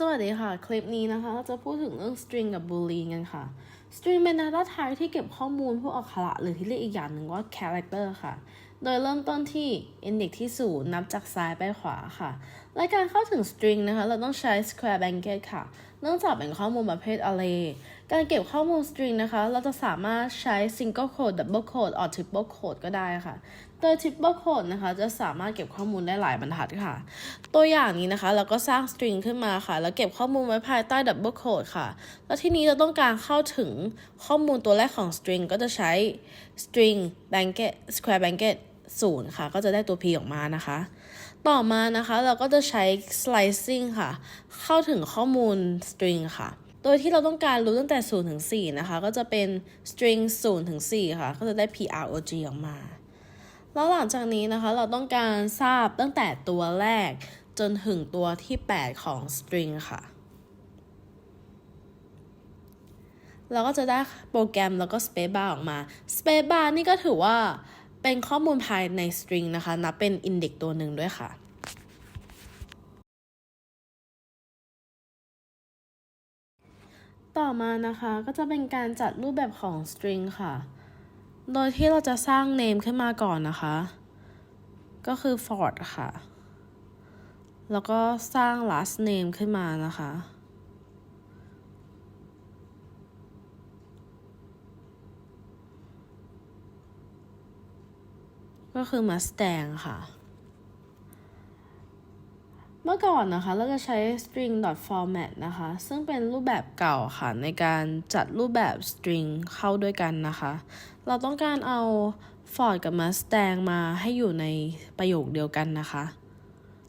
สวัสดีค่ะ คลิปนี้นะคะเราจะพูดถึงเรื่อง string กับ boolean กันค่ะ string เป็น data type ที่เก็บข้อมูลพวกอักขระหรือที่เรียกอีกอย่างหนึ่งว่า character ค่ะ โดยเริ่มต้นที่ index ที่ศูนย์นับจากซ้ายไปขวาค่ะ และการเข้าถึง string นะคะ เราต้องใช้ square bracket ค่ะ นื่องจากเป็นข้อมูลประเภท array การเก็บข้อมูล string นะคะ เราจะสามารถใช้ single quote double quote or triple quote ก็ได้ค่ะ โดย triple quote นะคะ จะสามารถเก็บข้อมูลได้หลายบรรทัดค่ะ ตัวอย่างนี้นะคะ เราก็สร้าง string ขึ้นมาค่ะ แล้วเก็บข้อมูลไว้ภายใต้ double quote ค่ะ แล้วที่นี้เราต้องการเข้าถึงข้อมูลตัวแรกของ string ก็จะใช้ string bracket square bracket ศูนย์ค่ะ ก็จะได้ตัว p ออกมานะคะ ต่อมานะคะเราก็จะใช้ slicing ค่ะ เข้าถึงข้อมูล string ค่ะ โดยที่เราต้องการรู้ตั้งแต่0ถึง4นะคะ ก็จะเป็น string 0ถึง4ค่ะ ก็จะได้ prog ออกมา แล้วหลังจากนี้นะคะ เราต้องการทราบตั้งแต่ตัวแรกจนถึงตัวที่ 8 ของ string ค่ะ เราก็จะได้โปรแกรมแล้วก็ space bar ออกมา space bar นี่ก็ถือว่า เป็นข้อมูลภายใน string นะคะ นับเป็น index ตัวหนึ่งด้วยค่ะต่อมานะคะก็จะเป็นการจัดรูปแบบของ string ค่ะ โดยที่เราจะสร้าง name ขึ้นมาก่อนนะคะ ก็คือ ford ค่ะ แล้วก็สร้าง last name ขึ้นมานะคะ ก็คือ Mustang ค่ะ เมื่อก่อนนะคะเราจะใช้ string format นะคะ ซึ่งเป็นรูปแบบเก่าค่ะ ในการจัดรูปแบบ string เข้าด้วยกันนะคะ เราต้องการเอา Ford กับ Mustang มาให้อยู่ในประโยคเดียวกันนะคะ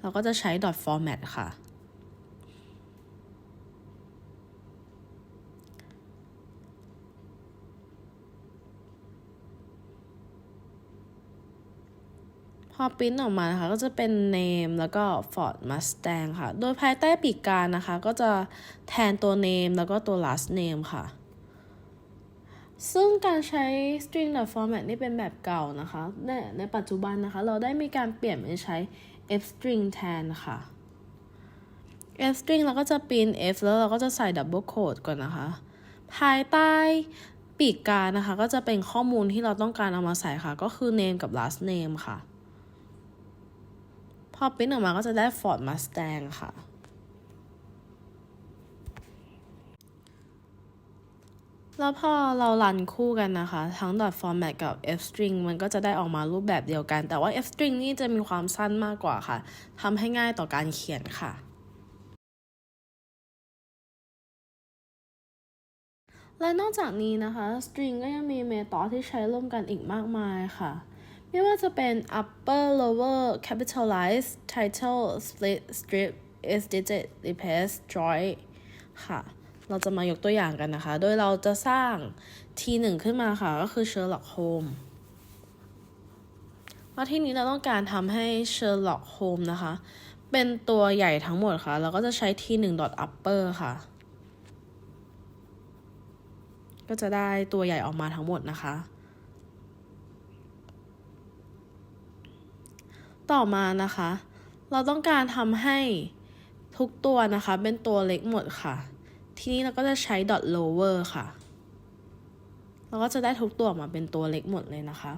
เราก็จะใช้ format ค่ะ อปริ้นออกมานะคะก็จะเป็น name แล้วก็ Ford Mustang ค่ะ โดยภายใต้ปีกการนะคะ ก็จะแทนตัว name แล้วก็ตัว last name ค่ะ ซึ่งการใช้ string format นี่เป็นแบบเก่านะคะ ในในปัจจุบันนะคะ เราได้มีการเปลี่ยนเป็นใช้ f string แทนค่ะ f string เราก็จะปริ้น f แล้วเราก็จะใส่ double quote ก่อนนะคะ ภายใต้ปีกการนะคะ ก็จะเป็นข้อมูลที่เราต้องการเอามาใส่ค่ะ ก็คือ name กับ last name ค่ะ พอปิ้นออกมาก็จะได้ Ford Mustang ค่ะ แล้วพอเรารันคู่กันนะคะ ทั้ง .format กับ f-string มันก็จะได้ออกมารูปแบบเดียวกัน แต่ว่า f-string นี่จะมีความสั้นมากกว่าค่ะทำให้ง่ายต่อการเขียนค่ะและนอกจากนี้นะคะ string ก็ยังมีเมธอดที่ใช้ร่วมกันอีกมากมายค่ะ ไม่ว่าจะเป็น upper lower capitalize title split strip is digit replace join ค่ะ เราจะมายกตัวอย่างกันนะคะ โดยเราจะสร้าง T1 ขึ้นมาค่ะ ก็คือ Sherlock Holmes แล้วที่นี้เราต้องการทำให้ Sherlock Holmes นะคะ เป็นตัวใหญ่ทั้งหมดค่ะ เราก็จะใช้ T1 upper ค่ะ ก็จะได้ตัวใหญ่ออกมาทั้งหมดนะคะ ต่อมานะคะ เราต้องการทำให้ทุกตัวนะคะ เป็นตัวเล็กหมดค่ะ ทีนี้เราก็จะใช้ dot lower ค่ะ เราก็จะได้ทุกตัวมาเป็นตัวเล็กหมดเลยนะคะ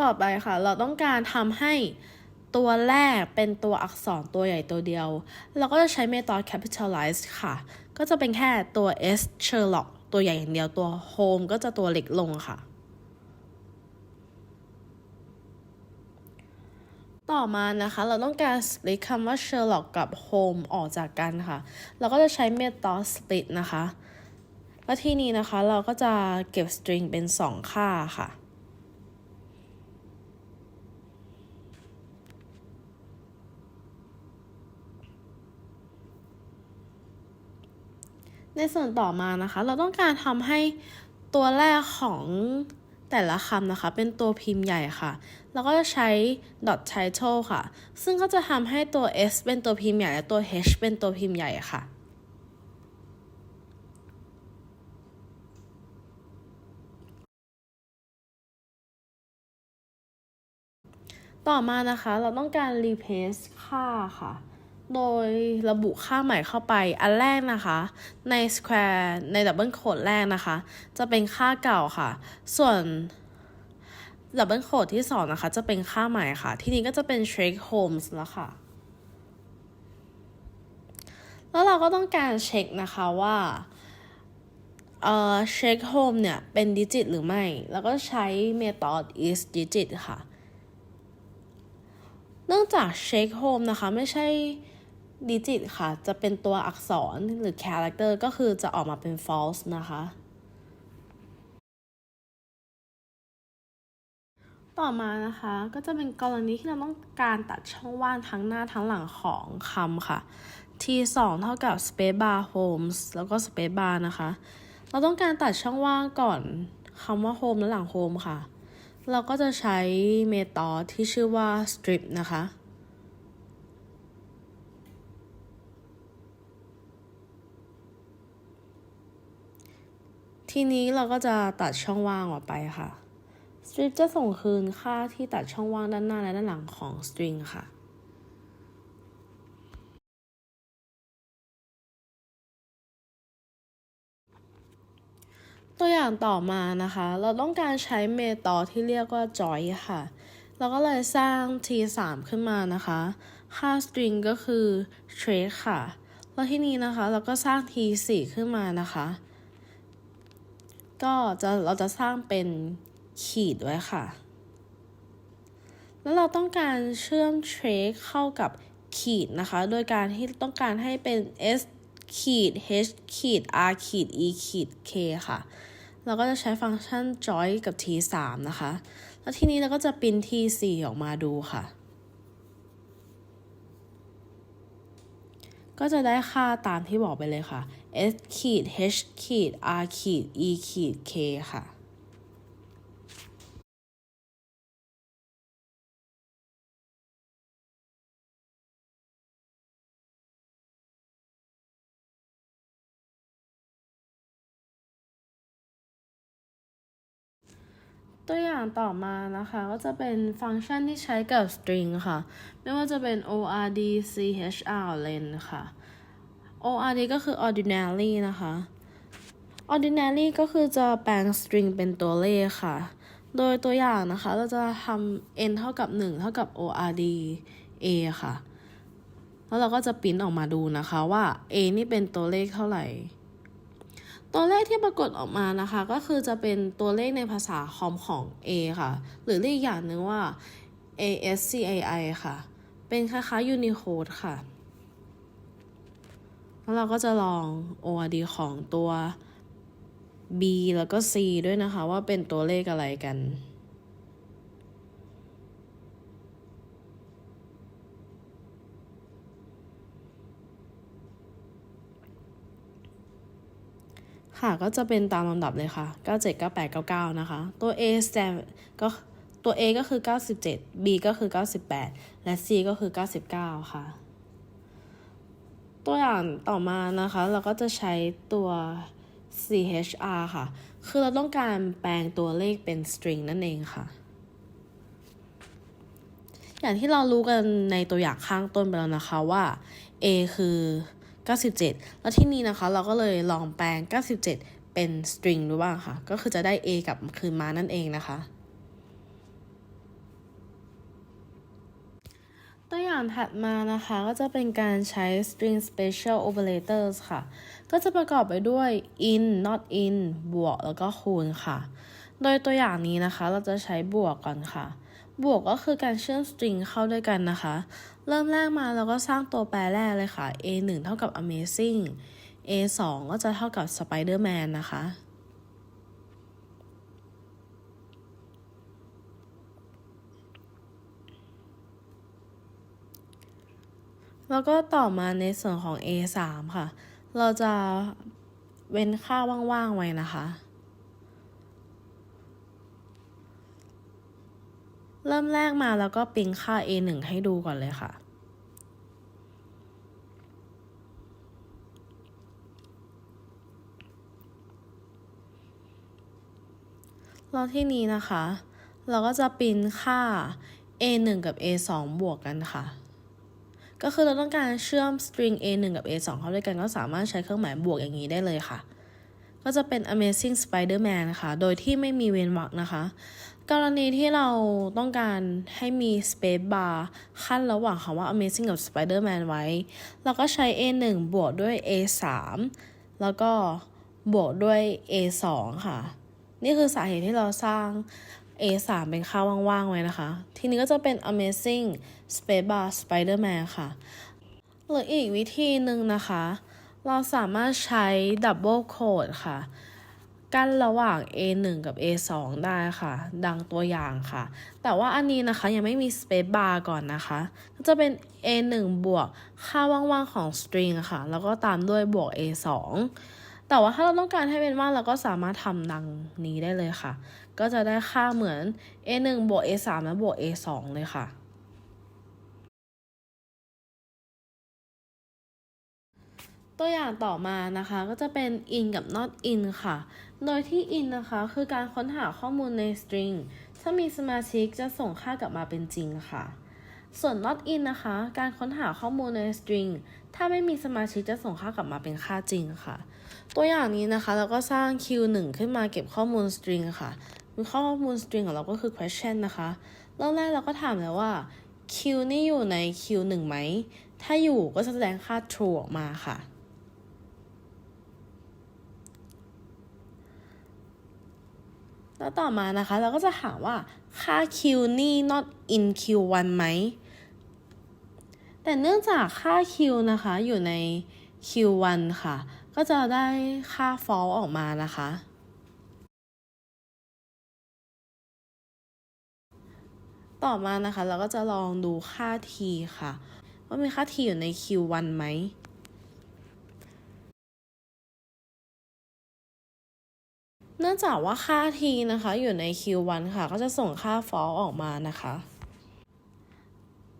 ต่อไปค่ะ เราต้องการทำให้ตัวแรกเป็นตัวอักษรตัวใหญ่ตัวเดียว เราก็จะใช้ method capitalize ค่ะ ก็จะเป็นแค่ตัว s Sherlock ตัวใหญ่อย่างเดียวตัว home ก็จะตัวเล็กลงค่ะ ต่อมานะคะ เราต้องการ split คำว่า Sherlock กับ home ออกจากกันค่ะ เราก็จะใช้ method split นะคะ แล้วที่นี้นะคะเราก็จะเก็บ string เป็น 2 ค่าค่ะ ในส่วนต่อมานะคะ เราต้องการทำให้ตัวแรกของ แต่ละคำนะคะ เป็นตัวพิมพ์ใหญ่ค่ะเราก็จะใช้ dot title ค่ะ ซึ่งก็จะทำให้ตัว s เป็นตัวพิมพ์ใหญ่ และตัว h เป็นตัวพิมพ์ใหญ่ค่ะตต่อมานะคะเราต้องการ replace ค่าค่ะ โดยระบุค่าใหม่เข้าไปอันแรกนะคะ ใน square ใน double code แรกนะคะ จะเป็นค่าเก่าค่ะ ส่วน double code ที่สองนะคะ จะเป็นค่าใหม่ค่ะ ที่นี้ก็จะเป็น Shrek homes แล้วค่ะ แล้วเราก็ต้องการเช็คนะคะว่าเอ่อ check home เนี่ย เป็นดิจิตหรือไม่ แล้วก็ใช้ method is digit ค่ะ เนื่องจาก check home นะคะ ไม่ใช่ ดิจิตค่ะ จะเป็นตัวอักษรหรือ character ก็คือจะออกมาเป็น false นะคะ ต่อมานะคะก็จะเป็นกรณีที่เราต้องการตัดช่องว่างทั้งหน้าทั้งหลังของคำค่ะ t 2เท่ากับ space bar homes แล้วก็ space bar นะคะ เราต้องการตัดช่องว่างก่อนคำว่า home และหลัง home ค่ะ เราก็จะใช้เมธอดที่ชื่อว่า strip นะคะ ทีนี้เราก็จะตัดช่องว่างออกไปค่ะ strip จะส่งคืนค่าที่ตัดช่องว่างด้านหน้าและด้านหลังของ string ค่ะตัวอย่างต่อมานะคะ เราต้องการใช้เมธอที่เรียกว่า join ค่ะ เราก็เลยสร้าง t 3 ขึ้นมานะคะ ค่า string ก็คือ trace ค่ะ แล้วที่นี้นะคะ เราก็สร้าง t 4 ขึ้นมานะคะ ก็จะเราจะสร้างเป็นขีดไว้ค่ะ แล้วเราต้องการเชื่อม trace เข้ากับขีดนะคะ โดยการที่ต้องการให้เป็น s ขีด h ขีด r ขีด e ขีด k ค่ะ เราก็จะใช้ฟังก์ชัน join กับ t 3นะคะ แล้วทีนี้เราก็จะปิ้น t 4ออกมาดูค่ะ ก็จะได้ค่าตามที่บอกไปเลยค่ะ s ขีด h ขีด r ขีด e ขีด k ค่ะตัวอย่างต่อมานะคะ ก็จะเป็นฟังก์ชันที่ใช้กับ string ค่ะ ไม่ว่าจะเป็น ord chr len ค่ะ ord ก็คือ ordinary นะคะ ordinary ก็คือจะแปลง string เป็นตัวเลขค่ะ โดยตัวอย่างนะคะ เราจะทำ n เท่ากับ 1 เท่ากับ ord a ค่ะ แล้วเราก็จะปิ้นออกมาดูนะคะว่า a นี่เป็นตัวเลขเท่าไหร่ ตัวเลขที่ปรากฏออกมานะคะ ก็คือจะเป็นตัวเลขในภาษาคอมของ A ค่ะ หรือเรียกอย่างหนึ่งว่า ASCII ค่ะ เป็นคล้ายๆ Unicode ค่ะ แล้วเราก็จะลอง ORD ของตัว B แล้วก็ C ด้วยนะคะ ว่าเป็นตัวเลขอะไรกัน ค่ะก็จะเป็นตามลำดับเลยค่ะ 97 98 99 นะคะ ตัว A stand ก็ตัว A ก็คือ 97 B ก็คือ 98 และ C ก็คือ 99 ค่ะ ตัวอย่างต่อมานะคะ เราก็จะใช้ตัว CHR ค่ะ คือเราต้องการแปลงตัวเลขเป็น string นั่นเองค่ะ อย่างที่เรารู้กันในตัวอย่างข้างต้นไปแล้วนะคะว่า A คือ 97 แล้วที่นี้นะคะเราก็เลยลองแปลง 97 เป็น string ดูบ้างค่ะ ก็คือจะได้ A กลับคืนมานั่นเองนะคะ ตัวอย่างถัดมานะคะก็จะเป็นการใช้ string special operators ค่ะ ก็จะประกอบไปด้วย in not in บวกแล้วก็คูณค่ะ โดยตัวอย่างนี้นะคะเราจะใช้บวกก่อนค่ะ บวกก็คือการเชื่อม string เข้าด้วยกันนะคะ เริ่มแรกมาเราก็สร้างตัวแปรแรกเลยค่ะ a 1 เท่ากับ amazing a 2ก็จะเท่ากับ spider-man นะคะ แล้วก็ต่อมาในส่วนของ a 3 ค่ะ เราจะเว้นค่าว่างๆไว้นะคะ เริ่มแรกมาแล้วก็ปริ้นค่า a 1 ให้ดูก่อนเลยค่ะแล้วที่นี้นะคะ เราก็จะปิ้นค่า a 1กับ a 2บวกกันค่ะ ก็คือเราต้องการเชื่อม string a 1กับ a 2เข้าด้วยกันก็สามารถใช้เครื่องหมายบวกอย่างนี้ได้เลยค่ะ ก็จะเป็น amazing spider-man นะคะโดยที่ไม่มีเว้นวรรคนะคะ กรณีที่เราต้องการให้มี space bar ขั้นระหว่างคำว่า amazing กับ spider-man ไว้ เราก็ใช้ a 1บวกด้วย a 3แล้วก็บวกด้วย a 2ค่ะ นี่คือสาเหตุที่เราสร้าง a 3 เป็นค่าว่างๆไว้นะคะ ทีนี้ก็จะเป็น amazing space bar spider-man ค่ะ หรืออีกวิธีหนึ่งนะคะ เราสามารถใช้ double quote ค่ะ กั้นระหว่าง a 1 กับ a 2 ได้ค่ะ ดังตัวอย่างค่ะ แต่ว่าอันนี้นะคะยังไม่มี space bar ก่อนนะคะ ก็จะเป็น a 1 บวกค่าว่างๆของ string ค่ะ แล้วก็ตามด้วยบวก a 2 แต่ว่าถ้าเราต้องการให้เป็นว่างเราก็สามารถทำดังนี้ได้เลยค่ะ ก็จะได้ค่าเหมือน a 1บวก a 3และบวก a 2เลยค่ะ ตัวอย่างต่อมานะคะก็จะเป็น in กับ not in ค่ะ โดยที่ in นะคะคือการค้นหาข้อมูลใน string ถ้ามีสมาชิกจะส่งค่ากลับมาเป็นจริงค่ะส่วน not in นะคะ การค้นหาข้อมูลใน string ถ้าไม่มีสมาชิกจะส่งค่ากลับมาเป็นค่าจริงค่ะ ตัวอย่างนี้นะคะเราก็สร้าง q1 ขึ้นมาเก็บข้อมูล string ค่ะมีข้อมูล string ของเราก็คือ question นะคะเริ่มแรกเราก็ถามเลยว่า q นี่อยู่ใน q1 ไหม ถ้าอยู่ก็จะแสดงค่า true ออกมาค่ะ แล้วต่อมานะคะ เราก็จะถามว่าค่า q นี่ not in q1 ไหม แต่เนื่องจากค่า q นะคะอยู่ใน q1 ค่ะ ก็จะได้ค่า false ออกมานะคะ ต่อมานะคะ เราก็จะลองดูค่า t ค่ะ ว่ามีค่า t อยู่ใน q1 ไหมเนื่องจากว่าค่า t นะคะ อยู่ใน q1 ค่ะ ก็จะส่งค่า false ออกมานะคะ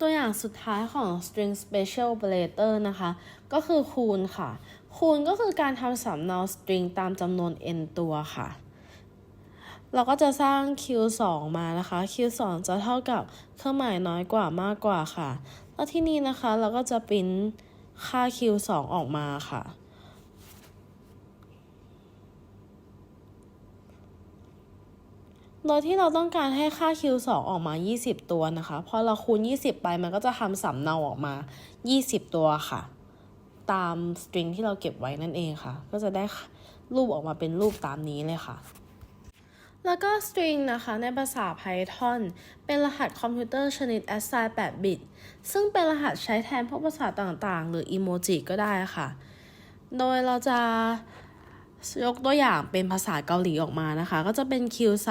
ตัวอย่างสุดท้ายของ string special operator นะคะ ก็คือคูณค่ะ คูณก็คือการทำสำเนา string ตามจำนวน n ตัวค่ะ เราก็จะสร้าง q 2 มานะคะ q 2 จะเท่ากับเครื่องหมายน้อยกว่ามากกว่าค่ะ แล้วที่นี่นะคะเราก็จะปริ้นค่า q 2 ออกมาค่ะ โดยที่เราต้องการให้ค่า q 2 ออกมา 20 ตัวนะคะ พอเราคูณ 20 ไปมันก็จะทำสำเนาออกมา 20 ตัวค่ะ ตามสตริงที่เราเก็บไว้นั่นเองค่ะ ก็จะได้รูปออกมาเป็นรูปตามนี้เลยค่ะ แล้วก็ string นะคะในภาษา Python เป็นรหัสคอมพิวเตอร์ชนิด ASCII 8 บิต ซึ่งเป็นรหัสใช้แทนพวกภาษาต่างๆ หรืออีโมจิก็ได้ค่ะ โดยเราจะ ยกตัวอย่างเป็นภาษาเกาหลีออกมานะคะ ก็จะเป็น Q3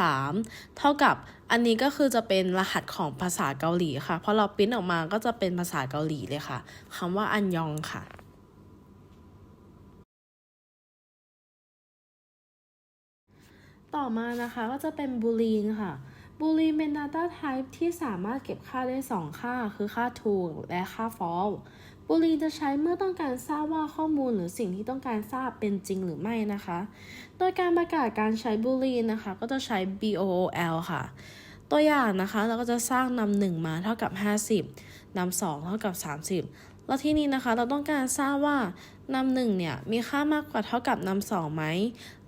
เท่ากับอันนี้ก็คือจะเป็นรหัสของภาษาเกาหลีค่ะพอเราปริ้นออกมาก็จะเป็นภาษาเกาหลีเลยค่ะคำว่าอันยองค่ะต่อมานะคะก็จะเป็น boolean ค่ะ boolean เป็น data type ที่สามารถเก็บค่าได้ 2 ค่า คือค่า true และค่า false บุรีจะใช้เมื่อต้องการทราบว่าข้อมูลหรือสิ่งที่ต้องการทราบเป็นจริงหรือไม่นะคะ โดยการประกาศการใช้บุรีนะคะ ก็จะใช้ bool ค่ะ ตัวอย่างนะคะ เราก็จะสร้างนำหนึ่งมาเท่ากับ 50นำสองเท่ากับ 30 แล้วที่นี้นะคะเราต้องการทราบว่านำหนึ่งเนี่ยมีค่ามากกว่าเท่ากับนำสองไหม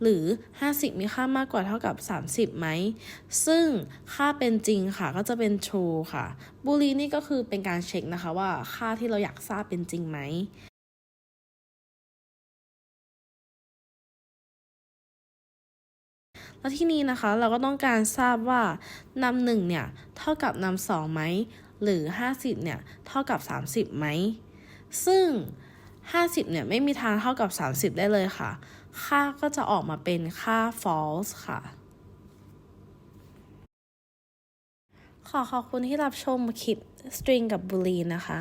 หรือ 50 มีค่ามากกว่าเท่ากับ 30ไหมซึ่งค่าเป็นจริงค่ะก็จะเป็น true ค่ะบูลีนี่ก็คือเป็นการเช็คนะคะว่าค่าที่เราอยากทราบเป็นจริงไหมแล้วที่นี้นะคะเราก็ต้องการทราบว่านำหนึ่งเนี่ยเท่ากับนำสองไหมหรือ 50เนี่ยเท่ากับ 30ไหม ซึ่ง 50 เนี่ย ไม่มีทางเท่ากับ 30 ได้เลยค่ะ ค่าก็จะออกมาเป็นค่า false ค่ะ ขอขอบคุณที่รับชมคลิป string กับ boolean นะคะ